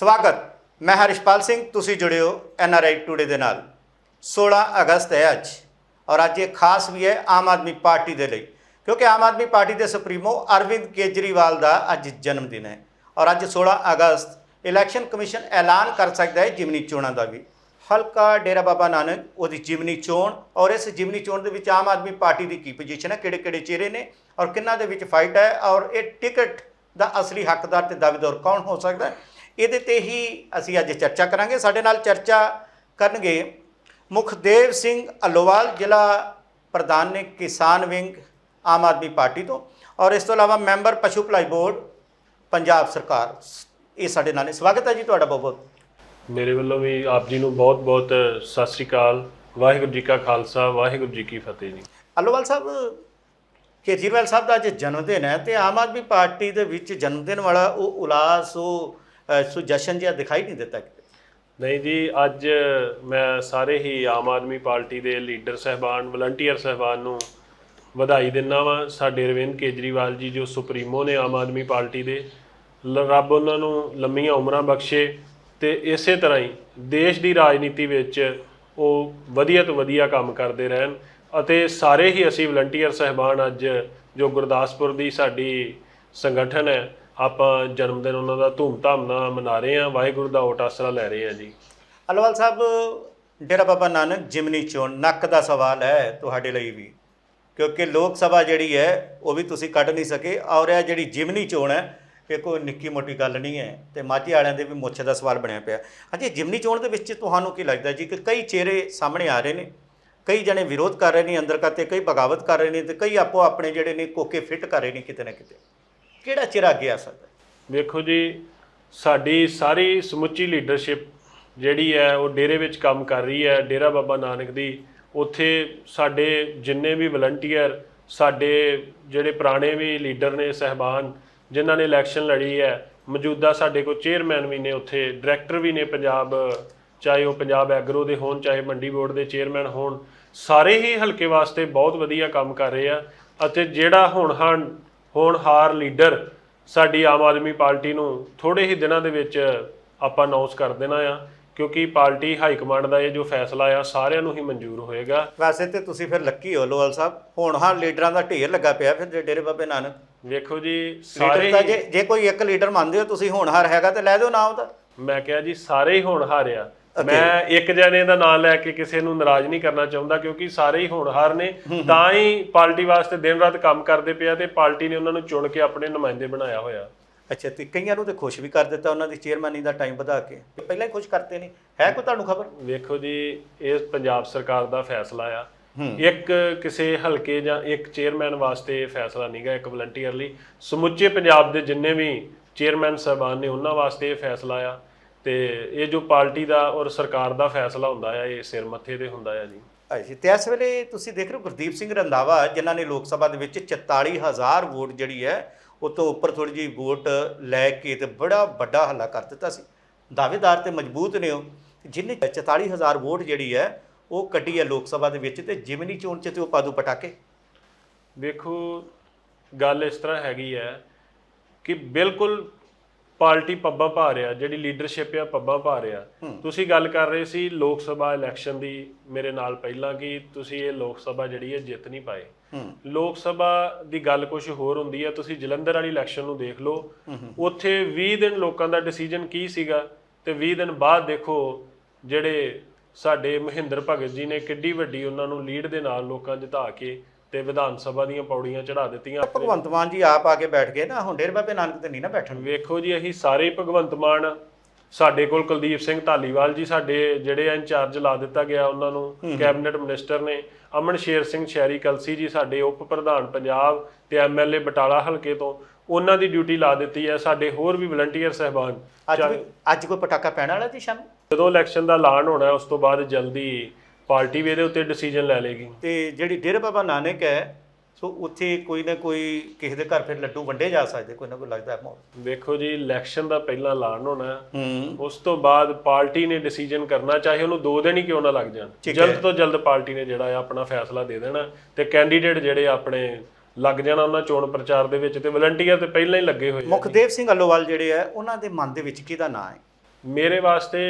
ਸਵਾਗਤ। ਮੈਂ ਹਰਿਸ਼ਪਾਲ ਸਿੰਘ, ਤੁਸੀਂ ਜੁੜੇ ਹੋ ਆਈ ਟੂਡੇ ਦੇ ਨਾਲ। 16 ਅਗਸਤ ਹੈ ਅੱਜ ਔਰ ਅੱਜ ਇਹ ਖਾਸ ਵੀ ਹੈ ਆਮ ਆਦਮੀ ਪਾਰਟੀ ਦੇ ਲਈ। ਕਿਉਂਕਿ ਆਮ ਆਦਮੀ ਪਾਰਟੀ ਦੇ ਸੁਪਰੀਮੋ ਅਰਵਿੰਦ ਕੇਜਰੀਵਾਲ ਦਾ ਅੱਜ ਜਨਮ ਦਿਨ ਹੈ ਔਰ ਅੱਜ 16 ਅਗਸਤ ਇਲੈਕਸ਼ਨ ਕਮਿਸ਼ਨ ਐਲਾਨ ਕਰ ਸਕਦਾ ਹੈ ਜਿਮਨੀ ਚੋਣਾਂ ਦਾ ਵੀ। ਹਲਕਾ ਡੇਰਾ ਬਾਬਾ ਨਾਨਕ, ਉਹਦੀ ਜਿਮਨੀ ਚੋਣ ਔਰ ਇਸ ਜਿਮਨੀ ਚੋਣ ਦੇ ਵਿੱਚ ਆਮ ਆਦਮੀ ਪਾਰਟੀ ਦੀ ਕੀ ਪੋਜੀਸ਼ਨ ਹੈ ਕਿਹੜੇ ਕਿਹੜੇ ਚਿਹਰੇ ਨੇ ਔਰ ਕਿੰਨਾ ਦੇ ਵਿੱਚ ਫਾਈਟ ਹੈ ਔਰ ਇਹ ਟਿਕਟ ਦਾ ਅਸਲੀ ਹੱਕਦਾਰ ਤੇ ਦਾਅਵੇਦਾਰ ਕੌਣ ਹੋ ਸਕਦਾ ਹੈ? ਇਹਦੇ ਤੇ ਹੀ ਅਸੀਂ ਅੱਜ ਚਰਚਾ ਕਰਾਂਗੇ। ਸਾਡੇ ਨਾਲ ਚਰਚਾ ਕਰਨਗੇ ਮੁਖਦੇਵ ਸਿੰਘ ਅਲੋਵਾਲ ਜ਼ਿਲ੍ਹਾ ਪ੍ਰਧਾਨ ਨੇ ਕਿਸਾਨ ਵਿੰਗ ਆਮ ਆਦਮੀ ਪਾਰਟੀ ਤੋਂ। ਔਰ ਇਸ ਤੋਂ ਇਲਾਵਾ ਮੈਂਬਰ ਪਸ਼ੂ ਭਲਾਈ ਬੋਰਡ ਪੰਜਾਬ ਸਰਕਾਰ। ਇਹ ਸਾਡੇ ਨਾਲ ਨੇ। ਸਵਾਗਤ ਹੈ ਜੀ ਤੁਹਾਡਾ ਬਹੁਤ ਬਹੁਤ। ਮੇਰੇ ਵੱਲੋਂ ਵੀ ਆਪ ਜੀ ਨੂੰ ਬਹੁਤ-ਬਹੁਤ ਸਤਿ ਸ੍ਰੀ ਅਕਾਲ। ਵਾਹਿਗੁਰੂ ਜੀ ਕਾ ਖਾਲਸਾ ਵਾਹਿਗੁਰੂ ਜੀ ਕੀ ਫਤਿਹ ਜੀ। ਅਲੋਵਾਲ ਸਾਹਿਬ ਕੇਜਰੀਵਾਲ ਸਾਹਿਬ ਦਾ ਅੱਜ ਜਨਮ ਦਿਨ ਹੈ ਤੇ ਆਮ ਆਦਮੀ ਪਾਰਟੀ ਦੇ ਵਿੱਚ ਜਨਮ ਦਿਨ ਵਾਲਾ ਉਹ ਉਲਾਸ ਉਹ ਸੋ ਜਸ਼ਨ ਜਿਹਾ ਦਿਖਾਈ ਨਹੀਂ ਦਿੱਤਾ ਕਿਤੇ? ਨਹੀਂ ਜੀ, ਅੱਜ ਮੈਂ ਸਾਰੇ ਹੀ ਆਮ ਆਦਮੀ ਪਾਰਟੀ ਦੇ ਲੀਡਰ ਸਹਿਬਾਨ, ਵਲੰਟੀਅਰ ਸਹਿਬਾਨ ਨੂੰ ਵਧਾਈ ਦਿੰਦਾ ਵਾਂ। ਸਾਡੇ ਅਰਵਿੰਦ ਕੇਜਰੀਵਾਲ ਜੀ, ਜੋ ਸੁਪਰੀਮੋ ਨੇ ਆਮ ਆਦਮੀ ਪਾਰਟੀ ਦੇ, ਲ- ਰੱਬ ਉਹਨਾਂ ਨੂੰ ਲੰਮੀਆਂ ਉਮਰਾਂ ਬਖਸ਼ੇ ਤੇ ਇਸੇ ਤਰ੍ਹਾਂ ਹੀ ਦੇਸ਼ ਦੀ ਰਾਜਨੀਤੀ ਵਿੱਚ ਉਹ ਵਧੀਆ ਤੋਂ ਵਧੀਆ ਕੰਮ ਕਰਦੇ ਰਹਿਣ ਅਤੇ ਸਾਰੇ ਹੀ ਅਸੀਂ ਵਲੰਟੀਅਰ ਸਹਿਬਾਨ ਅੱਜ ਜੋ ਗੁਰਦਾਸਪੁਰ ਦੀ ਸਾਡੀ ਸੰਗਠਨ ਹੈ ਆਪਾਂ ਜਨਮ ਦਿਨ ਉਹਨਾਂ ਦਾ ਧੂਮਧਾਮ ਨਾਲ ਮਨਾ ਰਹੇ ਹਾਂ, ਵਾਹਿਗੁਰੂ ਦਾ ਓਟ ਆਸਰਾ ਲੈ ਰਹੇ ਹਾਂ ਜੀ। ਅਲਵਾਲ ਸਾਹਿਬ, ਡੇਰਾ ਬਾਬਾ ਨਾਨਕ ਜਿਮਨੀ ਚੋਣ ਨੱਕ ਦਾ ਸਵਾਲ ਹੈ ਤੁਹਾਡੇ ਲਈ ਵੀ, ਕਿਉਂਕਿ ਲੋਕ ਸਭਾ ਜਿਹੜੀ ਹੈ, ਉਹ ਵੀ ਤੁਸੀਂ ਕੱਢ ਨਹੀਂ ਸਕੇ। ਔਰ ਇਹ ਜਿਹੜੀ ਜਿਮਨੀ ਚੋਣ ਹੈ, ਇਹ ਕੋਈ ਨਿੱਕੀ ਮੋਟੀ ਗੱਲ ਨਹੀਂ ਹੈ ਤੇ ਮਾਝੇ ਵਾਲਿਆਂ ਦੇ ਵੀ ਮੁੱਛ ਦਾ ਸਵਾਲ ਬਣਿਆ ਪਿਆ। ਹਾਂਜੀ ਜਿਮਨੀ ਚੋਣ ਦੇ ਵਿੱਚ ਤੁਹਾਨੂੰ ਕੀ ਲੱਗਦਾ ਜੀ ਕਿ ਕਈ ਚਿਹਰੇ ਸਾਹਮਣੇ ਆ ਰਹੇ ਨੇ? ਕਈ ਜਣੇ ਵਿਰੋਧ ਕਰ ਰਹੇ ਨੇ ਅੰਦਰ ਕਰਤੇ ਕਈ ਬਗਾਵਤ ਕਰ ਰਹੇ ਨੇ ਤੇ ਕਈ ਆਪੋ ਆਪਣੇ ਜਿਹੜੇ ਨੇ ਕੋਕੇ ਫਿੱਟ ਕਰ ਰਹੇ ਨੇ ਕਿਤੇ ਨਾ ਕਿਤੇ। ਕਿਹੜਾ ਚਿਹਰਾ ਅੱਗੇ ਆ ਸਕਦਾ ਵੇਖੋ ਜੀ, ਸਾਡੀ ਸਾਰੀ ਸਮੁੱਚੀ ਲੀਡਰਸ਼ਿਪ ਜਿਹੜੀ ਹੈ, ਉਹ ਡੇਰੇ ਵਿੱਚ ਕੰਮ ਕਰ ਰਹੀ ਹੈ, ਡੇਰਾ ਬਾਬਾ ਨਾਨਕ ਦੀ। ਉੱਥੇ ਸਾਡੇ ਜਿੰਨੇ ਵੀ ਵਲੰਟੀਅਰ ਸਾਡੇ ਜਿਹੜੇ ਪੁਰਾਣੇ ਵੀ ਲੀਡਰ ਨੇ, ਸਹਿਬਾਨ, ਜਿਨ੍ਹਾਂ ਨੇ ਇਲੈਕਸ਼ਨ ਲੜੀ ਹੈ, ਮੌਜੂਦਾ ਸਾਡੇ ਕੋਲ ਚੇਅਰਮੈਨ ਵੀ ਨੇ ਉੱਥੇ ਡਾਇਰੈਕਟਰ ਵੀ ਨੇ ਪੰਜਾਬ, ਚਾਹੇ ਉਹ ਪੰਜਾਬ ਐਗਰੋ ਦੇ ਹੋਣ, ਚਾਹੇ ਮੰਡੀ ਬੋਰਡ ਦੇ ਚੇਅਰਮੈਨ ਹੋਣ, ਸਾਰੇ ਹੀ ਹਲਕੇ ਵਾਸਤੇ ਬਹੁਤ ਵਧੀਆ ਕੰਮ ਕਰ ਰਹੇ ਆ। ਅਤੇ ਜਿਹੜਾ ਹੁਣ ਹਨ ਹੋਣਹਾਰ ਲੀਡਰ ਸਾਡੀ ਆਮ ਆਦਮੀ ਪਾਰਟੀ ਨੂੰ ਥੋੜੇ ਹੀ ਦਿਨਾਂ ਦੇ ਵਿੱਚ ਆਪਾਂ ਅਨਾਉਂਸ ਕਰ ਦੇਣਾ ਆ ਕਿਉਂਕਿ ਪਾਰਟੀ ਹਾਈ ਕਮਾਂਡ ਦਾ ਇਹ ਜੋ ਫੈਸਲਾ ਆ ਸਾਰਿਆਂ ਨੂੰ ਹੀ ਮਨਜ਼ੂਰ ਹੋਏਗਾ। ਵੈਸੇ ਤੇ ਤੁਸੀਂ ਫਿਰ ਲੱਕੀ ਹੋ ਲੋਵਾਲ ਸਾਹਿਬ। ਹੁਣ ਹਾਂ ਲੀਡਰਾਂ ਦਾ ਢੇਰ ਲੱਗਾ ਪਿਆ ਫਿਰ ਡੇਰੇ ਬਾਬੇ ਨਾਨਕ। ਵੇਖੋ ਜੀ ਸਾਰੇ ਤਾਂ ਜੇ ਜੇ ਕੋਈ ਇੱਕ ਲੀਡਰ ਮੰਨਦੇ ਹੋ ਤੁਸੀਂ ਹੋਣਹਾਰ ਹੈਗਾ ਤੇ ਲੈ ਦਿਓ ਨਾਮ ਉਹਦਾ ਮੈਂ ਕਿਹਾ ਜੀ ਸਾਰੇ ਹੀ ਹੋਣਹਾਰ ਆ। ਮੈਂ ਇੱਕ ਜਣੇ ਦਾ ਨਾਮ ਲੈ ਕੇ ਕਿਸੇ ਨੂੰ ਨਾਰਾਜ਼ ਨਹੀਂ ਕਰਨਾ ਚਾਹੁੰਦਾ ਕਿਉਂਕਿ ਸਾਰੇ ਹੀ ਹੋਣਹਾਰ ਨੇ। ਤਾਂ ਹੀ ਪਾਰਟੀ ਵਾਸਤੇ ਦਿਨ ਰਾਤ ਕੰਮ ਕਰਦੇ ਪਿਆ ਤੇ ਪਾਰਟੀ ਨੇ ਉਹਨਾਂ ਨੂੰ ਚੁਣ ਕੇ ਆਪਣੇ ਨੁਮਾਇੰਦੇ ਬਣਾਇਆ ਹੋਇਆ। ਅੱਛਾ ਤੇ ਕਈਆਂ ਨੂੰ ਤੇ ਖੁਸ਼ ਵੀ ਕਰ ਦਿੱਤਾ ਉਹਨਾਂ ਦੀ ਚੇਅਰਮੈਨੀ ਦਾ ਟਾਈਮ ਵਧਾ ਕੇ। ਪਹਿਲਾਂ ਹੀ ਖੁਸ਼ ਕਰਤੇ ਨੇ। ਹੈ ਕੋਈ ਤੁਹਾਨੂੰ ਖਬਰ? ਵੇਖੋ ਜੀ ਇਹ ਪੰਜਾਬ ਸਰਕਾਰ ਦਾ ਫੈਸਲਾ ਆ। ਇੱਕ ਕਿਸੇ ਹਲਕੇ ਜਾਂ ਇੱਕ ਚੇਅਰਮੈਨ ਵਾਸਤੇ ਫੈਸਲਾ ਨਹੀਂਗਾ ਇੱਕ ਵਲੰਟੀਅਰ ਲਈ ਸਮੁੱਚੇ ਪੰਜਾਬ ਦੇ ਜਿੰਨੇ ਵੀ ਚੇਅਰਮੈਨ ਸਾਹਿਬਾਨ ਨੇ ਉਹਨਾਂ ਵਾਸਤੇ ਇਹ ਫੈਸਲਾ ਆ। ਤੇ ਇਹ ਜੋ ਪਾਰਟੀ ਦਾ ਔਰ ਸਰਕਾਰ ਦਾ ਫੈਸਲਾ ਹੁੰਦਾ ਆ ਇਹ ਸਿਰ ਮੱਥੇ ਤੇ ਹੁੰਦਾ ਆ ਜੀ। ਅੱਛਾ ਤੇ ਇਸ ਵੇਲੇ ਤੁਸੀਂ ਦੇਖ ਰਹੇ ਹੋ ਗੁਰਦੀਪ ਸਿੰਘ ਰੰਧਾਵਾ ਜਿਨ੍ਹਾਂ ਨੇ ਲੋਕ ਸਭਾ ਦੇ ਵਿੱਚ 44000 ਵੋਟ ਜਿਹੜੀ ਹੈ ਉਹ ਤੋਂ ਉੱਪਰ ਥੋੜੀ ਜਿਹੀ ਵੋਟ ਲੈ ਕੇ ਤੇ ਬੜਾ ਵੱਡਾ ਹੱਲਾ ਕਰ ਦਿੱਤਾ ਸੀ। ਦਾਅਵੇਦਾਰ ਤੇ ਮਜ਼ਬੂਤ ਨੇ ਉਹ ਜਿਨੇ 44000 ਵੋਟ ਜਿਹੜੀ ਹੈ ਉਹ ਕੱਢੀ ਹੈ ਲੋਕ ਸਭਾ ਦੇ ਵਿੱਚ ਤੇ ਜਿਮਨੀ ਚੋਣ ਚ ਤੇ ਉਹ ਪਾਦੂ ਪਟਾਕੇ। ਵੇਖੋ ਗੱਲ ਇਸ ਤਰ੍ਹਾਂ ਹੈਗੀ ਹੈ ਕਿ ਬਿਲਕੁਲ ਪਾਰਟੀ ਪੱਬਾਂ ਪਾ ਰਿਹਾ ਜਿਹੜੀ ਲੀਡਰਸ਼ਿਪ ਆ ਪੱਬਾਂ ਪਾ ਰਿਹਾ। ਤੁਸੀਂ ਗੱਲ ਕਰ ਰਹੇ ਸੀ ਲੋਕ ਸਭਾ ਇਲੈਕਸ਼ਨ ਦੀ ਮੇਰੇ ਨਾਲ ਪਹਿਲਾਂ ਕਿ ਤੁਸੀਂ ਇਹ ਲੋਕ ਸਭਾ ਜਿਹੜੀ ਹੈ ਜਿੱਤ ਨਹੀਂ ਪਾਏ। ਲੋਕ ਸਭਾ ਦੀ ਗੱਲ ਕੁਝ ਹੋਰ ਹੁੰਦੀ ਹੈ ਤੁਸੀਂ ਜਲੰਧਰ ਵਾਲੀ ਇਲੈਕਸ਼ਨ ਨੂੰ ਦੇਖ ਲਓ। ਉੱਥੇ 20 ਦਿਨ ਲੋਕਾਂ ਦਾ ਡਿਸੀਜਨ ਕੀ ਸੀਗਾ ਤੇ 20 ਦਿਨ ਬਾਅਦ ਦੇਖੋ ਜਿਹੜੇ ਸਾਡੇ ਮਹਿੰਦਰ ਭਗਤ ਜੀ ਨੇ ਕਿੱਡੀ ਵੱਡੀ ਉਹਨਾਂ ਨੂੰ ਲੀਡ ਦੇ ਨਾਲ ਲੋਕਾਂ ਜਿਤਾ ਕੇ ਤੇ ਵਿਧਾਨ ਸਭਾ ਦੀਆਂ ਪੌੜੀਆਂ ਚੜਾ ਦਿੱਤੀਆਂ ਭਗਵੰਤ ਮਾਨ ਜੀ ਆਪ ਆ ਕੇ ਬੈਠ ਗਏ ਨਾ ਹੁਣ ਡੇਰ ਬਾਬੇ ਨਾਨਕ ਤੇ ਨਹੀਂ ਨਾ ਬੈਠਣ। ਵੇਖੋ ਜੀ ਅਸੀਂ ਸਾਰੇ ਭਗਵੰਤ ਮਾਨ ਸਾਡੇ ਕੋਲ ਕੁਲਦੀਪ ਸਿੰਘ ਢਾਲੀਵਾਲ ਜੀ ਸਾਡੇ ਜਿਹੜੇ ਆ ਇੰਚਾਰਜ ਲਾ ਦਿੱਤਾ ਗਿਆ ਉਹਨਾਂ ਨੂੰ ਕੈਬਨਿਟ ਮਿਨਿਸਟਰ ਨੇ। ਅਮਨ ਸ਼ੇਰ ਸਿੰਘ ਸ਼ਹਿਰੀ ਕਲਸੀ ਜੀ ਸਾਡੇ ਉਪ ਪ੍ਰਧਾਨ ਪੰਜਾਬ ਤੇ ਐਮਐਲਏ ਬਟਾਲਾ ਹਲਕੇ ਤੋਂ ਉਹਨਾਂ ਦੀ ਡਿਊਟੀ ਲਾ ਦਿੱਤੀ ਹੈ ਸਾਡੇ ਹੋਰ ਵੀ ਵਲੰਟੀਅਰ ਸਹਿਬਾਨ। ਅੱਜ ਅੱਜ ਕੋਈ ਪਟਾਕਾ ਪੈਣ ਵਾਲਾ ਜੀ ਸ਼ਾਮ? ਜਦੋਂ ਇਲੈਕਸ਼ਨ ਦਾ ਐਲਾਨ ਹੋਣਾ ਉਸ ਤੋਂ ਬਾਅਦ ਜਲਦੀ ਪਾਰਟੀ ਵੀ ਇਹਦੇ ਉੱਤੇ ਡਿਸੀਜਨ ਲੈ ਲੇਗੀ ਤੇ ਜਿਹੜੀ ਡੇਰਾ ਬਾਬਾ ਨਾਨਕ ਹੈ ਸੋ ਉੱਥੇ ਕੋਈ ਨਾ ਕੋਈ ਕਿਸੇ ਦੇ ਘਰ ਫਿਰ ਲੱਡੂ ਵੰਡੇ ਜਾ ਸਕਦੇ ਕੋਈ ਨਾ ਕੋਈ ਲੱਗਦਾ ਹੈ ਮਾਹੌਲ ਵੇਖੋ ਜੀ ਇਲੈਕਸ਼ਨ ਦਾ ਪਹਿਲਾਂ ਐਲਾਨ ਹੋਣਾ ਹੈ। ਹੂੰ ਉਸ ਤੋਂ ਬਾਅਦ ਪਾਰਟੀ ਨੇ ਡਿਸੀਜਨ ਕਰਨਾ ਚਾਹੇ ਉਹਨੂੰ ਦੋ ਦਿਨ ਹੀ ਕਿਉਂ ਨਾ ਲੱਗ ਜਾਣ ਠੀਕ ਹੈ। ਜਲਦ ਤੋਂ ਜਲਦ ਪਾਰਟੀ ਨੇ ਜਿਹੜਾ ਆ ਆਪਣਾ ਫੈਸਲਾ ਦੇ ਦੇਣਾ ਤੇ ਕੈਂਡੀਡੇਟ ਜਿਹੜੇ ਆਪਣੇ ਲੱਗ ਜਾਣਾ ਉਹਨਾਂ ਚੋਣ ਪ੍ਰਚਾਰ ਦੇ ਵਿੱਚ ਤੇ ਵਲੰਟੀਅਰ ਤੇ ਪਹਿਲਾਂ ਹੀ ਲੱਗੇ ਹੋਏ ਆ। ਮੁਖਦੇਵ ਸਿੰਘ ਅਲੋਵਾਲ ਜਿਹੜੇ ਆ ਉਹਨਾਂ ਦੇ ਮਨ ਦੇ ਵਿੱਚ ਕਿਹਦਾ ਨਾਂ ਹੈ ਮੇਰੇ ਵਾਸਤੇ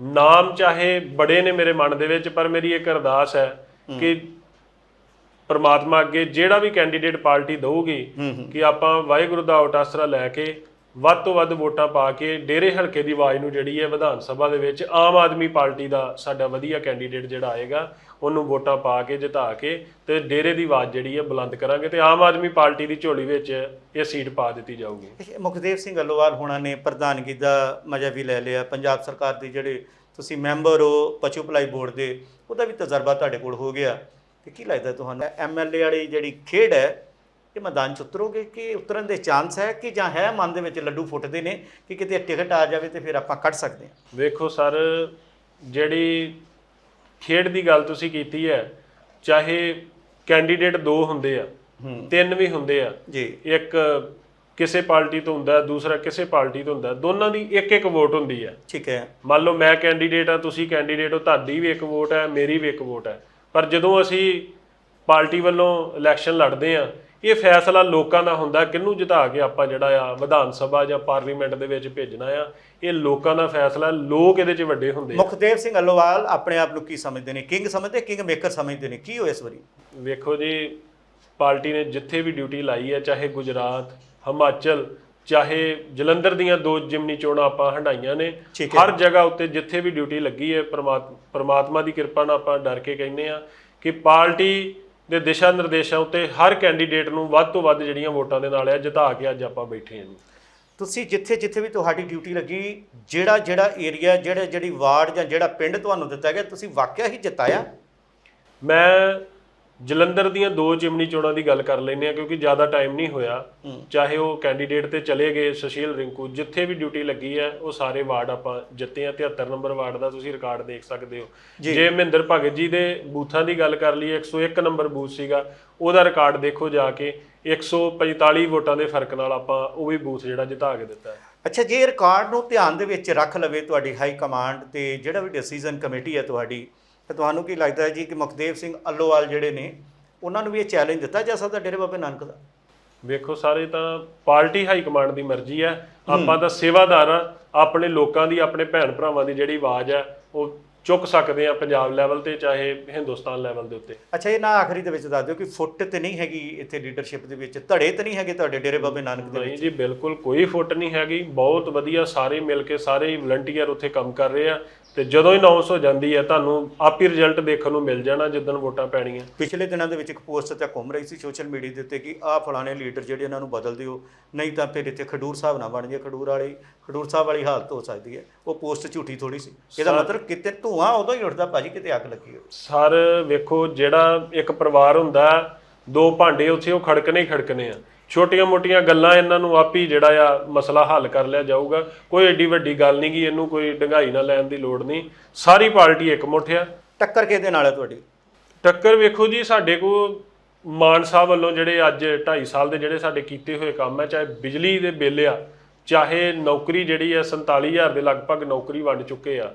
ਨਾਮ ਚਾਹੇ ਬੜੇ ਨੇ ਮੇਰੇ ਮਨ ਦੇ ਵਿੱਚ ਪਰ ਮੇਰੀ ਇੱਕ ਅਰਦਾਸ ਹੈ ਕਿ ਪ੍ਰਮਾਤਮਾ ਅੱਗੇ ਜਿਹੜਾ ਵੀ ਕੈਂਡੀਡੇਟ ਪਾਰਟੀ ਦਊਗੀ ਕਿ ਆਪਾਂ ਵਾਹਿਗੁਰੂ ਦਾ ਆਸਰਾ ਲੈ ਕੇ ਵੱਧ ਤੋਂ ਵੱਧ ਵੋਟਾਂ ਪਾ ਕੇ ਡੇਰੇ ਹਲਕੇ ਦੀ ਆਵਾਜ਼ ਨੂੰ ਜਿਹੜੀ ਹੈ ਵਿਧਾਨ ਸਭਾ ਦੇ ਵਿੱਚ ਆਮ ਆਦਮੀ ਪਾਰਟੀ ਦਾ ਸਾਡਾ ਵਧੀਆ ਕੈਂਡੀਡੇਟ ਜਿਹੜਾ ਆਏਗਾ ਉਹਨੂੰ ਵੋਟਾਂ ਪਾ ਕੇ ਜਿਤਾ ਕੇ ਤੇ ਡੇਰੇ ਦੀ ਆਵਾਜ਼ ਜਿਹੜੀ ਹੈ ਬੁਲੰਦ ਕਰਾਂਗੇ ਤੇ ਆਮ ਆਦਮੀ ਪਾਰਟੀ ਦੀ ਝੋਲੀ ਵਿੱਚ ਇਹ ਸੀਟ ਪਾ ਦਿੱਤੀ ਜਾਊਗੀ। ਮੁਖਦੇਵ ਸਿੰਘ ਅੱਲੋਵਾਲ ਹੋਣਾ ਨੇ ਪ੍ਰਧਾਨਗੀ ਦਾ ਮਜ਼ਾ ਵੀ ਲੈ ਲਿਆ। ਪੰਜਾਬ ਸਰਕਾਰ ਦੇ ਜਿਹੜੇ ਤੁਸੀਂ ਮੈਂਬਰ ਹੋ ਪਸ਼ੂ ਭਲਾਈ ਬੋਰਡ ਦੇ ਉਹਦਾ ਵੀ ਤਜਰਬਾ ਤੁਹਾਡੇ ਕੋਲ ਹੋ ਗਿਆ। ਤੇ ਕੀ ਲੱਗਦਾ ਤੁਹਾਨੂੰ? ਐਮਐਲਏ ਵਾਲੀ ਜਿਹੜੀ ਖੇਡ ਹੈ ਇਹ ਮੈਦਾਨ ਚ ਉਤਰੋਗੇ ਕਿ ਉਤਰਨ ਦੇ ਚਾਂਸ ਹੈ ਕਿ ਜਾਂ ਹੈ ਮਨ ਦੇ ਵਿੱਚ ਲੱਡੂ ਫੁੱਟਦੇ ਨੇ ਕਿ ਕਿਤੇ ਟਿਕਟ ਆ ਜਾਵੇ ਤੇ ਫਿਰ ਆਪਾਂ ਕੱਢ ਸਕਦੇ ਹਾਂ? ਵੇਖੋ ਸਰ ਜਿਹੜੀ ਖੇਡ ਦੀ ਗੱਲ ਤੁਸੀਂ ਕੀਤੀ ਹੈ ਚਾਹੇ ਕੈਂਡੀਡੇਟ ਦੋ ਹੁੰਦੇ ਆ ਤਿੰਨ ਵੀ ਹੁੰਦੇ ਆ ਜੀ। ਇੱਕ ਕਿਸੇ ਪਾਰਟੀ ਤੋਂ ਹੁੰਦਾ ਦੂਸਰਾ ਕਿਸੇ ਪਾਰਟੀ ਤੋਂ ਹੁੰਦਾ ਦੋਨਾਂ ਦੀ ਇੱਕ ਇੱਕ ਵੋਟ ਹੁੰਦੀ ਹੈ। ਠੀਕ ਹੈ। ਮੰਨ ਲਓ ਮੈਂ ਕੈਂਡੀਡੇਟ ਆ ਤੁਸੀਂ ਕੈਂਡੀਡੇਟ ਹੋ ਤੁਹਾਡੀ ਵੀ ਇੱਕ ਵੋਟ ਹੈ ਮੇਰੀ ਵੀ ਇੱਕ ਵੋਟ ਹੈ। ਪਰ ਜਦੋਂ ਅਸੀਂ ਪਾਰਟੀ ਵੱਲੋਂ ਇਲੈਕਸ਼ਨ ਲੜਦੇ ਆ ਇਹ ਫੈਸਲਾ ਲੋਕਾਂ ਦਾ ਹੁੰਦਾ ਕਿਹਨੂੰ ਜਿਤਾ ਕੇ ਆਪਾਂ ਜਿਹੜਾ ਆ ਵਿਧਾਨ ਸਭਾ ਜਾਂ ਪਾਰਲੀਮੈਂਟ ਦੇ ਵਿੱਚ ਭੇਜਣਾ ਆ ਇਹ ਲੋਕਾਂ ਦਾ ਫੈਸਲਾ ਲੋਕ ਇਹਦੇ 'ਚ ਵੱਡੇ ਹੁੰਦੇ ਆ। ਮੁਖਦੇਵ ਸਿੰਘ ਅੱਲੋਵਾਲ ਆਪਣੇ ਆਪ ਨੂੰ ਕੀ ਸਮਝਦੇ ਨੇ? ਕਿੰਗ ਸਮਝਦੇ ਕਿੰਗ ਮੇਕਰ ਸਮਝਦੇ ਨੇ? ਕੀ ਹੋਇਆ ਇਸ ਵਾਰੀ? ਵੇਖੋ ਜੀ ਪਾਰਟੀ ਨੇ ਜਿੱਥੇ ਵੀ ਡਿਊਟੀ ਲਾਈ ਹੈ ਚਾਹੇ ਗੁਜਰਾਤ ਹਿਮਾਚਲ ਚਾਹੇ ਜਲੰਧਰ ਦੀਆਂ ਦੋ ਜਿਮਨੀ ਚੋਣਾਂ ਆਪਾਂ ਹੰਡਾਈਆਂ ਨੇ। ਹਰ ਜਗ੍ਹਾ ਉੱਤੇ ਜਿੱਥੇ ਵੀ ਡਿਊਟੀ ਲੱਗੀ ਹੈ ਪ੍ਰਮਾਤ- ਪ੍ਰਮਾਤਮਾ ਦੀ ਕਿਰਪਾ ਨਾਲ ਆਪਾਂ ਡਰ ਕੇ ਕਹਿੰਦੇ ਆ ਕਿ ਪਾਰਟੀ ਦੇ ਦਿਸ਼ਾ ਨਿਰਦੇਸ਼ਾਂ ਉੱਤੇ ਹਰ ਕੈਂਡੀਡੇਟ ਨੂੰ ਵੱਧ ਤੋਂ ਵੱਧ ਜਿਹੜੀਆਂ ਵੋਟਾਂ ਦੇ ਨਾਲ ਆ ਜਿਤਾ ਕੇ ਅੱਜ ਆਪਾਂ ਬੈਠੇ ਹਾਂ ਜੀ। ਤੁਸੀਂ ਜਿੱਥੇ ਜਿੱਥੇ ਵੀ ਤੁਹਾਡੀ ਡਿਊਟੀ ਲੱਗੀ ਜਿਹੜਾ ਜਿਹੜਾ ਏਰੀਆ ਜਿਹੜਾ ਜਿਹੜੀ ਵਾਰਡ ਜਾਂ ਜਿਹੜਾ ਪਿੰਡ ਤੁਹਾਨੂੰ ਦਿੱਤਾ ਗਿਆ ਤੁਸੀਂ ਵਾਕਿਆ ਹੀ ਜਿਤਾਇਆ? ਮੈਂ ਜਲੰਧਰ ਦੀਆਂ ਦੋ ਚਿਮਨੀ ਚੋਣਾਂ ਦੀ ਗੱਲ ਕਰ ਲੈਂਦੇ ਆ ਕਿਉਂਕਿ ਜ਼ਿਆਦਾ ਟਾਈਮ ਨਹੀਂ ਹੋਇਆ। ਚਾਹੇ ਉਹ ਕੈਂਡੀਡੇਟ ਤੇ ਚਲੇ ਗਏ ਸੁਸ਼ੀਲ ਰਿੰਕੂ ਜਿੱਥੇ ਵੀ ਡਿਊਟੀ ਲੱਗੀ ਹੈ ਉਹ ਸਾਰੇ ਵਾਰਡ ਆਪਾਂ ਜਿੱਤੇ ਆ 73 ਨੰਬਰ ਵਾਰਡ ਦਾ ਤੁਸੀਂ ਰਿਕਾਰਡ ਦੇਖ ਸਕਦੇ ਹੋ। ਜੇ। ਮਹਿੰਦਰ ਭਗਤ ਜੀ ਦੇ ਬੂਥਾਂ ਦੀ ਗੱਲ ਕਰ ਲਈਏ 101 ਨੰਬਰ ਬੂਥ ਸੀਗਾ ਉਹਦਾ ਰਿਕਾਰਡ ਦੇਖੋ ਜਾ ਕੇ 145 ਵੋਟਾਂ ਦੇ ਫ਼ਰਕ ਨਾਲ ਆਪਾਂ ਉਹ ਵੀ ਬੂਥ ਜਿਹੜਾ ਜਿਤਾ ਕੇ ਦਿੱਤਾ। ਹੈ ਅੱਛਾ ਜੇ ਰਿਕਾਰਡ ਨੂੰ ਧਿਆਨ ਦੇ ਵਿੱਚ ਰੱਖ ਲਵੇ ਤੁਹਾਡੀ ਹਾਈ ਕਮਾਂਡ ਤੇ ਜਿਹੜਾ ਵੀ ਡਿਸੀਜਨ ਕਮੇਟੀ ਹੈ ਤੁਹਾਡੀ ਤੇ ਤੁਹਾਨੂੰ ਕੀ ਲੱਗਦਾ ਹੈ ਜੀ ਕਿ ਮੁਖਦੇਵ ਸਿੰਘ ਅੱਲੋਵਾਲ ਜਿਹੜੇ ਨੇ, ਉਹਨਾਂ ਨੂੰ ਵੀ ਇਹ ਚੈਲੰਜ ਦਿੱਤਾ ਜਾ ਸਕਦਾ ਡੇਰੇ ਬਾਬੇ ਨਾਨਕ ਦਾ? ਵੇਖੋ ਸਾਰੇ ਤਾਂ ਪਾਰਟੀ ਹਾਈ ਕਮਾਂਡ ਦੀ ਮਰਜ਼ੀ ਹੈ। ਆਪਾਂ ਤਾਂ ਸੇਵਾਦਾਰ ਆ ਆਪਣੇ ਲੋਕਾਂ ਦੀ, ਆਪਣੇ ਭੈਣ ਭਰਾਵਾਂ ਦੀ ਜਿਹੜੀ ਆਵਾਜ਼ ਹੈ, ਉਹ ਚੁੱਕ ਸਕਦੇ ਆ ਪੰਜਾਬ ਲੈਵਲ ਤੇ ਚਾਹੇ ਹਿੰਦੁਸਤਾਨ ਲੈਵਲ ਦੇ ਉੱਤੇ। ਅੱਛਾ ਇਹ ਨਾ ਆਖਰੀ ਦੇ ਵਿੱਚ ਦੱਸ ਦਿਓ ਕਿ ਫੁੱਟ ਤੇ ਨਹੀਂ ਹੈਗੀ ਇੱਥੇ ਲੀਡਰਸ਼ਿਪ ਦੇ ਵਿੱਚ ਧੜੇ ਤੇ ਨਹੀਂ ਹੈਗੇ ਤੁਹਾਡੇ ਡੇਰੇ ਬਾਬੇ ਨਾਨਕ ਦੇ ਨਹੀਂ ਜੀ ਬਿਲਕੁਲ ਕੋਈ ਫੁੱਟ ਨਹੀਂ ਹੈਗੀ ਬਹੁਤ ਵਧੀਆ ਸਾਰੇ ਮਿਲ ਕੇ ਸਾਰੇ ਵਲੰਟੀਅਰ ਉੱਥੇ ਕੰਮ ਕਰ ਰਹੇ ਆ ਤੇ ਜਦੋਂ ਹੀ ਅਨਾਉਂਸ ਹੋ ਜਾਂਦੀ ਹੈ ਤੁਹਾਨੂੰ ਆਪ ਹੀ ਰਿਜ਼ਲਟ ਦੇਖਣ ਨੂੰ ਮਿਲ ਜਾਣਾ ਜਿੱਦਣ ਵੋਟਾਂ ਪੈਣੀਆਂ। ਪਿਛਲੇ ਦਿਨਾਂ ਦੇ ਵਿੱਚ ਇੱਕ ਪੋਸਟ ਤੇ ਘੁੰਮ ਰਹੀ ਸੀ ਸੋਸ਼ਲ ਮੀਡੀਆ ਦੇ ਉੱਤੇ ਕਿ ਆਹ ਫਲਾਣੇ ਲੀਡਰ ਜਿਹੜੇ ਇਹਨਾਂ ਨੂੰ ਬਦਲ ਦਿਓ ਨਹੀਂ ਤਾਂ ਫਿਰ ਇੱਥੇ ਖਡੂਰ ਸਾਹਿਬ ਨਾ ਬਣ ਜਾਏ ਖਡੂਰ ਵਾਲੀ ਖਡੂਰ ਸਾਹਿਬ ਵਾਲੀ ਹਾਲਤ ਹੋ ਸਕਦੀ ਹੈ। ਉਹ ਪੋਸਟ ਝੂਠੀ ਥੋੜੀ ਸੀ। ਇਹਦਾ ਮਤਲਬ ਕਿਤੇ ਧੂਆਂ ਉਦੋਂ ਹੀ ਉੱਠਦਾ ਭਾਜੀ ਕਿਤੇ ਅੱਗ ਲੱਗੀ ਹੋ ਸਰ ਵੇਖੋ ਜਿਹੜਾ ਇੱਕ ਪਰਿਵਾਰ ਹੁੰਦਾ ਦੋ ਭਾਂਡੇ ਉੱਥੇ ਉਹ ਖੜਕਣੇ ਹੀ ਖੜਕਣੇ ਆ। ਛੋਟੀਆਂ-ਮੋਟੀਆਂ ਗੱਲਾਂ ਇਹਨਾਂ ਨੂੰ ਆਪ ਹੀ ਜਿਹੜਾ ਆ ਮਸਲਾ ਹੱਲ ਕਰ ਲਿਆ ਜਾਊਗਾ। ਕੋਈ ਏਡੀ ਵੱਡੀ ਗੱਲ ਨਹੀਂ ਗੀ ਇਹਨੂੰ ਕੋਈ ਡੰਗਾਈ ਨਾ ਲੈਣ ਦੀ ਲੋੜ ਨਹੀਂ। ਸਾਰੀ ਪਾਰਟੀ ਇੱਕ ਆ। ਟੱਕਰ ਕਿਹਦੇ ਨਾਲ ਹੈ ਤੁਹਾਡੀ? ਟੱਕਰ ਵੇਖੋ ਜੀ ਸਾਡੇ ਕੋਲ ਮਾਨ ਸਾਹਿਬ ਵੱਲੋਂ ਜਿਹੜੇ ਅੱਜ 2.5 ਸਾਲ ਦੇ ਜਿਹੜੇ ਸਾਡੇ ਕੀਤੇ ਹੋਏ ਕੰਮ ਹੈ ਚਾਹੇ ਬਿਜਲੀ ਦੇ ਬਿੱਲ ਆ ਚਾਹੇ ਨੌਕਰੀ ਜਿਹੜੀ ਹੈ 47000 ਦੇ ਲਗਭਗ ਨੌਕਰੀ ਵੰਡ ਚੁੱਕੇ ਆ।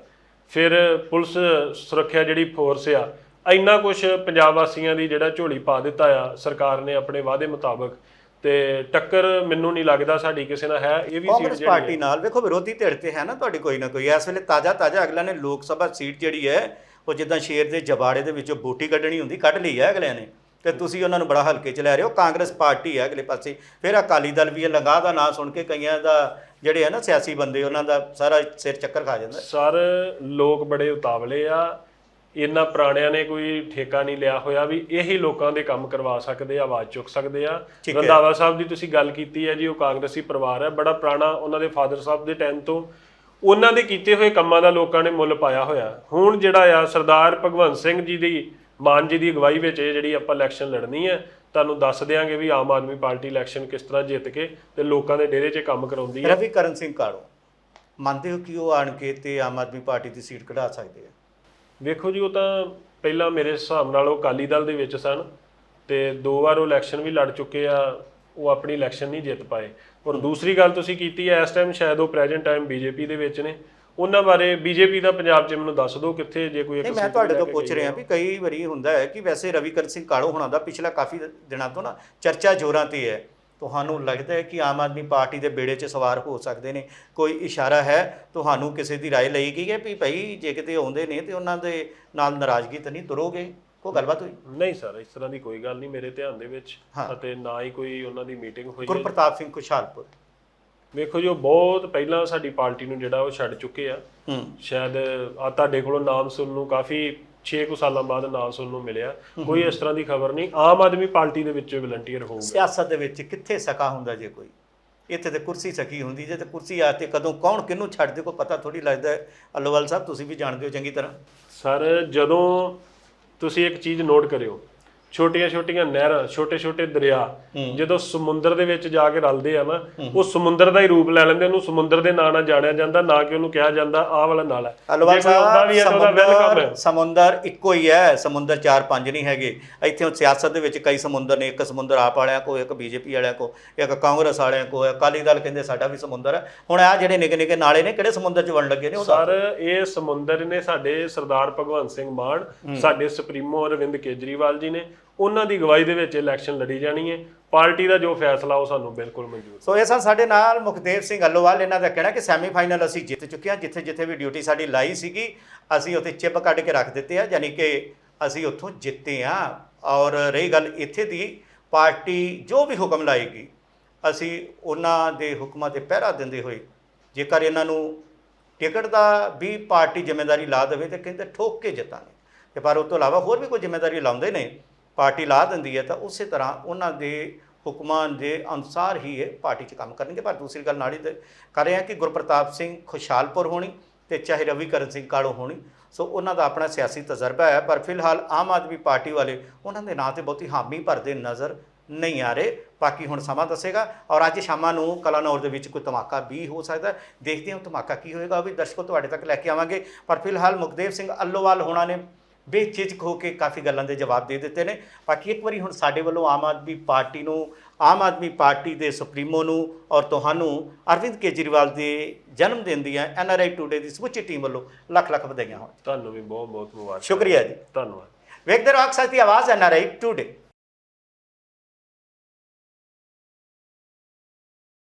ਫਿਰ ਪੁਲਿਸ ਸੁਰੱਖਿਆ ਜਿਹੜੀ ਫੋਰਸ ਆ ਇੰਨਾ ਕੁਝ ਪੰਜਾਬ ਵਾਸੀਆਂ ਦੀ ਜਿਹੜਾ ਝੋਲੀ ਪਾ ਦਿੱਤਾ ਆ ਸਰਕਾਰ ਨੇ ਆਪਣੇ ਵਾਅਦੇ ਮੁਤਾਬਕ। ਤੇ ਟੱਕਰ ਮੈਨੂੰ ਨਹੀਂ ਲੱਗਦਾ ਸਾਡੀ ਕਿਸੇ ਨਾਲ ਹੈ ਇਹ ਵੀ ਸੀਟ ਜਿਹੜੀ ਪਾਰਟੀ ਨਾਲ ਵੇਖੋ ਵਿਰੋਧੀ ਧਿਰ ਤੇ ਹੈ ਨਾ ਤੁਹਾਡੀ ਕੋਈ ਨਾ ਕੋਈ ਇਸ ਵੇਲੇ ਤਾਜ਼ਾ ਤਾਜ਼ਾ ਅਗਲਾ ਨੇ ਲੋਕ ਸਭਾ ਸੀਟ ਜਿਹੜੀ ਹੈ ਉਹ ਜਿੱਦਾਂ ਸ਼ੇਰ ਦੇ ਜਬਾੜੇ ਦੇ ਵਿੱਚੋਂ ਬੋਟੀ ਕੱਢਣੀ ਹੁੰਦੀ ਕੱਢ ਲਈ ਹੈ ਅਗਲਿਆਂ ਨੇ। ਤੇ ਤੁਸੀਂ ਉਹਨਾਂ ਨੂੰ ਬੜਾ ਹਲਕੇ ਚ ਲੈ ਰਹੇ ਹੋ। ਕਾਂਗਰਸ ਪਾਰਟੀ ਹੈ ਅਗਲੇ ਪਾਸੇ। ਫਿਰ ਅਕਾਲੀ ਦਲ ਵੀ ਹੈ ਲੰਗਾ ਦਾ ਨਾਂ ਸੁਣ ਕੇ ਕਈਆਂ ਦਾ ਜਿਹੜੇ ਹੈ ਨਾ ਸਿਆਸੀ ਬੰਦੇ ਉਹਨਾਂ ਦਾ ਸਾਰਾ ਸਿਰ ਚੱਕਰ ਖਾ ਜਾਂਦਾ। ਸਰ ਲੋਕ ਬੜੇ ਉਤਾਵਲੇ ਆ। ਇਹਨਾਂ ਪੁਰਾਣਿਆਂ ਨੇ ਕੋਈ ਠੇਕਾ ਨਹੀਂ ਲਿਆ ਹੋਇਆ ਵੀ ਇਹੀ ਲੋਕਾਂ ਦੇ ਕੰਮ ਕਰਵਾ ਸਕਦੇ ਆ ਆਵਾਜ਼ ਚੁੱਕ ਸਕਦੇ ਆ। ਰੰਧਾਵਾ ਸਾਹਿਬ ਦੀ ਤੁਸੀਂ ਗੱਲ ਕੀਤੀ ਹੈ ਜੀ ਉਹ ਕਾਂਗਰਸੀ ਪਰਿਵਾਰ ਹੈ ਬੜਾ ਪੁਰਾਣਾ ਉਹਨਾਂ ਦੇ ਫਾਦਰ ਸਾਹਿਬ ਦੇ ਟਾਈਮ ਤੋਂ। ਉਹਨਾਂ ਦੇ ਕੀਤੇ ਹੋਏ ਕੰਮਾਂ ਦਾ ਲੋਕਾਂ ਨੇ ਮੁੱਲ ਪਾਇਆ ਹੋਇਆ। ਹੁਣ ਜਿਹੜਾ ਆ ਸਰਦਾਰ ਭਗਵੰਤ ਸਿੰਘ ਜੀ ਦੀ ਮਾਨ ਜੀ ਦੀ ਅਗਵਾਈ ਵਿੱਚ ਇਹ ਜਿਹੜੀ ਆਪਾਂ ਇਲੈਕਸ਼ਨ ਲੜਨੀ ਹੈ ਤੁਹਾਨੂੰ ਦੱਸ ਦਿਆਂਗੇ ਵੀ ਆਮ ਆਦਮੀ ਪਾਰਟੀ ਇਲੈਕਸ਼ਨ ਕਿਸ ਤਰ੍ਹਾਂ ਜਿੱਤ ਕੇ ਤੇ ਲੋਕਾਂ ਦੇ ਡੇਰੇ 'ਚ ਕੰਮ ਕਰਾਉਂਦੀ ਹੈ। ਰਵੀ ਕਰਨ ਸਿੰਘ ਕਾੜੋ ਮੰਨਦੇ ਹੋ ਕਿ ਉਹ ਆਣ ਕੇ ਤੇ ਆਮ ਆਦਮੀ ਪਾਰਟੀ ਦੀ ਸੀਟ ਕਢਾ ਸਕਦੇ ਆ? ਵੇਖੋ ਜੀ ਉਹ ਤਾਂ ਪਹਿਲਾਂ ਮੇਰੇ ਹਿਸਾਬ ਨਾਲ ਉਹ ਅਕਾਲੀ ਦਲ ਦੇ ਵਿੱਚ ਸਨ ਤੇ ਦੋ ਵਾਰ ਉਹ ਇਲੈਕਸ਼ਨ ਵੀ ਲੜ ਚੁੱਕੇ ਆ ਉਹ ਆਪਣੀ ਇਲੈਕਸ਼ਨ ਨਹੀਂ ਜਿੱਤ ਪਾਏ। ਔਰ ਦੂਸਰੀ ਗੱਲ ਤੁਸੀਂ ਕੀਤੀ ਹੈ ਇਸ ਟਾਈਮ ਸ਼ਾਇਦ ਉਹ ਪ੍ਰੈਜ਼ੈਂਟ ਟਾਈਮ ਬੀਜੇਪੀ ਦੇ ਵਿੱਚ ਨੇ। ਉਹਨਾਂ ਬਾਰੇ ਬੀਜੇਪੀ ਦਾ ਪੰਜਾਬ 'ਚ ਮੈਨੂੰ ਦੱਸ ਦਿਓ ਕਿੱਥੇ ਜੇ ਕੋਈ ਇੱਕ ਨਹੀਂ ਮੈਂ ਸੀਟ ਤੁਹਾਡੇ ਲੈ ਤੋਂ ਕੇ ਪੁੱਛ ਗਈ ਰਿਹਾ ਵੀ ਕਈ ਵਾਰੀ ਹੁੰਦਾ ਹੈ ਕਿ ਵੈਸੇ ਰਵੀ ਕਰਨ ਸਿੰਘ ਕਾੜੋ ਹੋਣਾ ਦਾ ਪਿਛਲਾ ਕਾਫੀ ਦਿਨਾਂ ਤੋਂ ਨਾ ਚਰਚਾ ਜ਼ੋਰਾਂ ਤੇ ਹੈ ਤੁਹਾਨੂੰ ਲੱਗਦਾ ਹੈ ਕਿ ਆਮ ਆਦਮੀ ਪਾਰਟੀ ਦੇ ਬੇੜੇ 'ਚ ਸਵਾਰ ਹੋ ਸਕਦੇ ਨੇ ਕੋਈ ਇਸ਼ਾਰਾ ਹੈ ਤੁਹਾਨੂੰ ਕਿਸੇ ਦੀ رائے ਲਈ ਗਈ ਹੈ ਵੀ ਭਾਈ ਜੇ ਕਿਤੇ ਆਉਂਦੇ ਨੇ ਤੇ ਉਹਨਾਂ ਦੇ ਨਾਲ ਨਾਰਾਜ਼ਗੀ ਤਾਂ ਨਹੀਂ ਤੁਰੋਗੇ ਕੋਈ ਗੱਲਬਾਤ ਹੋਈ ਨਹੀਂ ਸਰ ਇਸ ਤਰ੍ਹਾਂ ਦੀ ਕੋਈ ਗੱਲ ਨਹੀਂ ਮੇਰੇ ਧਿਆਨ ਦੇ ਵਿੱਚ ਹਾਂ। ਅਤੇ ਨਾ ਹੀ ਕੋਈ ਉਹਨਾਂ ਦੀ ਮੀਟਿੰਗ ਹੋਈ ਹੈ ਗੁਰਪ੍ਰਤਾਪ ਸਿੰਘ ਖੁਸ਼ਹਾਲਪੁਰ ਵੇਖੋ ਜੀ ਉਹ ਬਹੁਤ ਪਹਿਲਾਂ ਸਾਡੀ ਪਾਰਟੀ ਨੂੰ ਜਿਹੜਾ ਉਹ ਛੱਡ ਚੁੱਕੇ ਆ। ਸ਼ਾਇਦ ਆ ਤੁਹਾਡੇ ਕੋਲੋਂ ਨਾਮ ਸੁਣਨ ਨੂੰ ਕਾਫੀ 6 ਕੁ ਸਾਲਾਂ ਬਾਅਦ ਨਾਮ ਸੁਣਨ ਨੂੰ ਮਿਲਿਆ। ਕੋਈ ਇਸ ਤਰ੍ਹਾਂ ਦੀ ਖਬਰ ਨਹੀਂ। ਆਮ ਆਦਮੀ ਪਾਰਟੀ ਦੇ ਵਿੱਚ ਵਲੰਟੀਅਰ ਹੋਊਗਾ। ਸਿਆਸਤ ਦੇ ਵਿੱਚ ਕਿੱਥੇ ਸਕਾ ਹੁੰਦਾ ਜੇ ਕੋਈ? ਇੱਥੇ ਤੇ ਕੁਰਸੀ ਸਕੀ ਹੁੰਦੀ ਜੇ ਤੇ ਕੁਰਸੀ ਆ ਤੇ ਕਦੋਂ ਕੌਣ ਕਿਹਨੂੰ ਛੱਡ ਦੇ ਕੋਈ ਪਤਾ ਥੋੜੀ ਲੱਗਦਾ ਹੈ। ਅਲੋਵਾਲ ਸਾਹਿਬ ਤੁਸੀਂ ਵੀ ਜਾਣਦੇ ਹੋ ਚੰਗੀ ਤਰ੍ਹਾਂ। ਸਰ ਜਦੋਂ ਤੁਸੀਂ ਇੱਕ ਚੀਜ਼ ਨੋਟ ਕਰਿਓ ਛੋਟੀਆਂ ਛੋਟੀਆਂ ਨਹਿਰਾਂ ਛੋਟੇ ਛੋਟੇ ਦਰਿਆ ਜਦੋਂ ਸਮੁੰਦਰ ਦੇ ਵਿੱਚ ਜਾ ਕੇ ਰਲਦੇ ਆ ਨਾ ਉਹ ਸਮੁੰਦਰ ਦਾ ਹੀ ਰੂਪ ਲੈ ਲੈਂਦੇ ਉਹਨੂੰ ਸਮੁੰਦਰ ਦੇ ਨਾਂ ਨਾਲ ਜਾਣਿਆ ਜਾਂਦਾ ਨਾ ਕਿ ਉਹਨੂੰ ਕਿਹਾ ਜਾਂਦਾ ਆਹ ਵਾਲਾ ਨਾਲ ਹੈ ਸਾਹਿਬ ਵੀ ਉਹਦਾ ਵੈਲਕਮ ਸਮੁੰਦਰ ਹੈ। ਸਮੁੰਦਰ ਇੱਕੋ ਹੀ ਹੈ ਸਮੁੰਦਰ ਚਾਰ ਪੰਜ ਨਹੀਂ ਹੈਗੇ। ਇੱਥੇ ਸਿਆਸਤ ਦੇ ਵਿੱਚ ਕਈ ਸਮੁੰਦਰ ਨੇ ਇੱਕ ਸਮੁੰਦਰ ਆਪ ਵਾਲਿਆਂ ਕੋ ਇੱਕ ਬੀਜੇਪੀ ਵਾਲਿਆਂ ਕੋ ਇੱਕ ਕਾਂਗਰਸ ਵਾਲਿਆਂ ਕੋ ਅਕਾਲੀ ਦਲ ਕਹਿੰਦੇ ਸਾਡਾ ਵੀ ਸਮੁੰਦਰ ਹੈ। ਹੁਣ ਆ ਜਿਹੜੇ ਨਿੱਕੇ ਨਿੱਕੇ ਨਾਲੇ ਨੇ ਕਿਹੜੇ ਸਮੁੰਦਰ 'ਚ ਵੜਨ ਲੱਗੇ ਨੇ ਉਹ। ਸਰ ਇਹ ਸਮੁੰਦਰ ਨੇ ਸਾਡੇ ਸਰਦਾਰ ਭਗਵੰਤ ਸਿੰਘ ਮਾਨ ਸਾਡੇ ਸੁਪਰੀਮੋ ਅਰਵਿੰਦ ਕੇਜਰੀਵਾਲ ਜੀ ਨੇ ਉਹਨਾਂ ਦੀ ਅਗਵਾਈ ਦੇ ਵਿੱਚ ਇਲੈਕਸ਼ਨ ਲੜੀ ਜਾਣੀ ਹੈ। ਪਾਰਟੀ ਦਾ ਜੋ ਫੈਸਲਾ, ਉਹ ਸਾਨੂੰ ਬਿਲਕੁਲ ਮਨਜ਼ੂਰ ਸੋ ਇਹ ਸਨ ਸਾਡੇ ਨਾਲ ਮੁਖਦੇਵ ਸਿੰਘ ਅੱਲੋਵਾਲ, ਇਹਨਾਂ ਦਾ ਕਹਿਣਾ ਕਿ ਸੈਮੀਫਾਈਨਲ ਅਸੀਂ ਜਿੱਤ ਚੁੱਕੇ ਹਾਂ, ਜਿੱਥੇ ਜਿੱਥੇ ਵੀ ਡਿਊਟੀ ਸਾਡੀ ਲਾਈ ਸੀਗੀ, ਅਸੀਂ ਉੱਥੇ ਚਿੱਪ ਕੱਢ ਕੇ ਰੱਖ ਦਿੱਤੇ ਆ, ਯਾਨੀ ਕਿ ਅਸੀਂ ਉੱਥੋਂ ਜਿੱਤੇ ਆ ਔਰ ਰਹੀ ਗੱਲ ਇੱਥੇ ਦੀ, ਪਾਰਟੀ ਜੋ ਵੀ ਹੁਕਮ ਲਾਏਗੀ, ਅਸੀਂ ਉਹਨਾਂ ਦੇ ਹੁਕਮਾਂ ਤੇ ਪਹਿਰਾ ਦਿੰਦੇ ਹੋਏ, ਜੇਕਰ ਇਹਨਾਂ ਨੂੰ ਟਿਕਟ ਦਾ ਵੀ ਪਾਰਟੀ ਜ਼ਿੰਮੇਵਾਰੀ ਲਾ ਦੇਵੇ ਤੇ ਕਹਿੰਦੇ ਠੋਕ ਕੇ ਜਿੱਤਾਂਗੇ। ਤੇ ਪਰ ਉਸ ਤੋਂ ਇਲਾਵਾ ਹੋਰ ਵੀ ਕੋਈ ਜ਼ਿੰਮੇਵਾਰੀ ਲਾਉਂਦੇ ਨੇ ਪਾਰਟੀ ਲਾ ਦਿੰਦੀ ਹੈ ਤਾਂ ਉਸੇ ਤਰ੍ਹਾਂ ਉਹਨਾਂ ਦੇ ਹੁਕਮਾਂ ਦੇ ਅਨੁਸਾਰ ਹੀ ਇਹ ਪਾਰਟੀ 'ਚ ਕੰਮ ਕਰਨਗੇ। ਪਰ ਦੂਸਰੀ ਗੱਲ ਨਾਲ ਹੀ ਤੇ ਕਰ ਰਹੇ ਹਾਂ ਕਿ ਗੁਰਪ੍ਰਤਾਪ ਸਿੰਘ ਖੁਸ਼ਹਾਲਪੁਰ ਹੋਣੀ ਤੇ ਚਾਹੇ ਰਵੀਕਰਨ ਸਿੰਘ ਕਾਲੋ ਹੋਣੀ। ਸੋ ਉਹਨਾਂ ਦਾ ਆਪਣਾ ਸਿਆਸੀ ਤਜਰਬਾ ਹੈ, ਪਰ ਫਿਲਹਾਲ ਆਮ ਆਦਮੀ ਪਾਰਟੀ ਵਾਲੇ ਉਹਨਾਂ ਦੇ ਨਾਂ ਤੇ ਬਹੁਤੀ ਹਾਮੀ ਭਰਦੇ ਨਜ਼ਰ ਨਹੀਂ ਆ ਰਹੇ। ਬਾਕੀ ਹੁਣ ਸਮਾਂ ਦੱਸੇਗਾ ਔਰ ਅੱਜ ਸ਼ਾਮਾਂ ਨੂੰ ਕਲਾਨੌਰ ਦੇ ਵਿੱਚ ਕੋਈ ਧਮਾਕਾ ਵੀ ਹੋ ਸਕਦਾ ਦੇਖਦੇ ਹਾਂ ਉਹ ਧਮਾਕਾ ਕੀ ਹੋਏਗਾ, ਉਹ ਵੀ ਦਰਸ਼ਕੋ ਤੁਹਾਡੇ ਤੱਕ ਲੈ ਕੇ ਆਵਾਂਗੇ। ਪਰ ਫਿਲਹਾਲ ਮੁਖਦੇਵ ਸਿੰਘ ਅੱਲੋਵਾਲ ਹੋਣਾ ਨੇ ਬੇਝਿਜਕ ਹੋ ਕੇ ਕਾਫੀ ਗੱਲਾਂ ਦੇ ਜਵਾਬ ਦੇ ਦਿੱਤੇ ਨੇ। ਬਾਕੀ ਇੱਕ ਵਾਰੀ ਹੁਣ ਸਾਡੇ ਵੱਲੋਂ ਆਮ ਆਦਮੀ ਪਾਰਟੀ ਨੂੰ ਆਮ ਆਦਮੀ ਪਾਰਟੀ ਦੇ ਸੁਪਰੀਮੋ ਨੂੰ ਔਰ ਤੁਹਾਨੂੰ ਅਰਵਿੰਦ ਕੇਜਰੀਵਾਲ ਦੇ ਜਨਮ ਦਿਨ ਦੀਆਂ ਐਨਆਰਆਈ ਟੂਡੇ ਦੀ ਸਮੁੱਚੀ ਟੀਮ ਵੱਲੋਂ ਲੱਖ ਲੱਖ ਵਧਾਈਆਂ ਹੋਣ। ਤੁਹਾਨੂੰ ਵੀ ਬਹੁਤ ਬਹੁਤ ਮੁਬਾਰਕ। ਸ਼ੁਕਰੀਆ ਜੀ। ਧੰਨਵਾਦ। ਵੇਖਦੇ ਰਹੋ ਅਕਸਰ ਦੀ ਆਵਾਜ਼ ਐਨਆਰਆਈ ਟੂਡੇ।